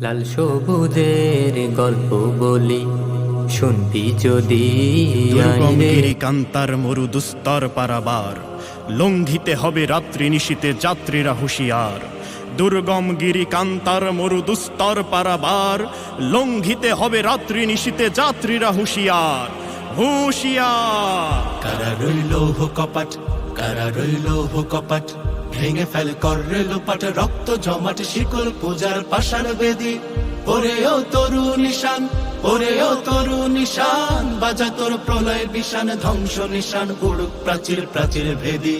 লাল সবুজের গল্প বলি শুনবি যদি গিরিকান্তার মরু দুস্তর পারাবার লঙ্ঘিতে হবে রাত্রি নিশীতে যাত্রীরা হুঁশিয়ার। দুর্গম গিরি কান্তার মরু দুস্তর পারাবার লঙ্ঘিতে হবে রাত্রি নিশীতে যাত্রীরা হুঁশিয়ার। হুঁশিয়ার! কারা রইল কপাট কারা রইল কপাট। ভেঙে ফেল কর লোপাট, রক্ত জমাট, শিকল পূজার পাষাণ বেদি। ওরে ও তরু নিশান ওরে ও তরু নিশান, বাজা তোর প্রলয় বিশান ধ্বংস নিশান, উড়ুক প্রাচীর প্রাচীর ভেদি।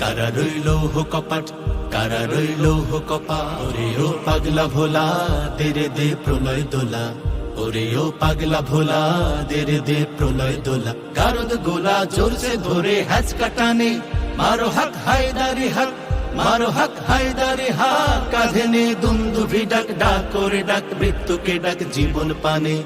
কারা রইল কপাট, কারা রইল কপা? ওরে ও পাগলা ভোলা, দেরে দে প্রলয় দোলা। ওরে ও পাগলা ভোলা, দেরে দে প্রলয় দোলা। গারদ গোলা জোরসে ধরে হ্যাচ কাটানে মারো হাক হায়দারি হাক মারো হাক হায়দারি হাক, কাঁধে নে দুন্দুভি ডাক ডাক করে ডাক, মৃত্যুকে ডাক, জীবন পানে।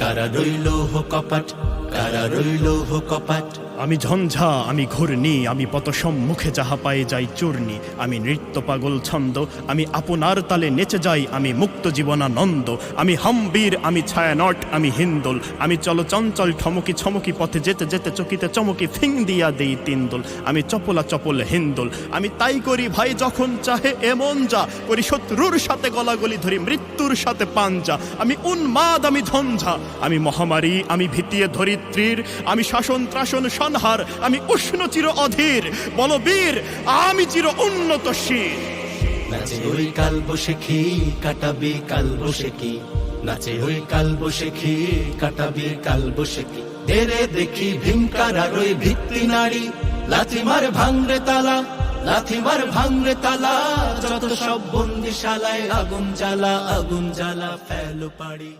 কারা রইল হো কপাট, কারা রইল হো কপাট? আমি ঝঞ্ঝা, আমি ঘূর্ণি, আমি পত সম্মুখে যাহা পায়ে যাই চূর্ণি, আমি নৃত্য পাগল ছন্দ, আমি আপনার তালে নেচে যাই, আমি মুক্ত জীবনানন্দ, আমি হাম্বীর, আমি ছায়ানট, আমি হিন্দোল, আমি চল চঞ্চল ঠমকি ছমকি পথে যেতে যেতে চকিতে চমকি ফিং দিয়া দেই তিনদোল, আমি চপলা চপল হিন্দোল, আমি তাই করি ভাই যখন চাহে এমন যা, করি শত্রুর সাথে গলাগলি ধরি মৃত্যুর সাথে পাঞ্জা, আমি উন্মাদ, আমি ঝঞ্ঝা, আমি মহামারী, আমি ভিতিয়ে ধরিত্রীর, আমি শাসন ত্রাসন সংহার আমি উষ্ণ চির অধীর। বলবীর আমি চির উন্নত শির। নাচে ওই কাল বসে খি, কাটাবি কাল বসে কি নাচে ওই কাল বসে খি, কাটাবি কাল বসে কি দেরে দেখি ভীমকার আর ওই ভিত্তি নারী। লাথিমার ভাঙরে তালা লাথিমার ভাঙরে তালা। যত সব বন্দিশালায় আগুন জ্বালা আগুন জ্বালা, ফেলো পাড়ি।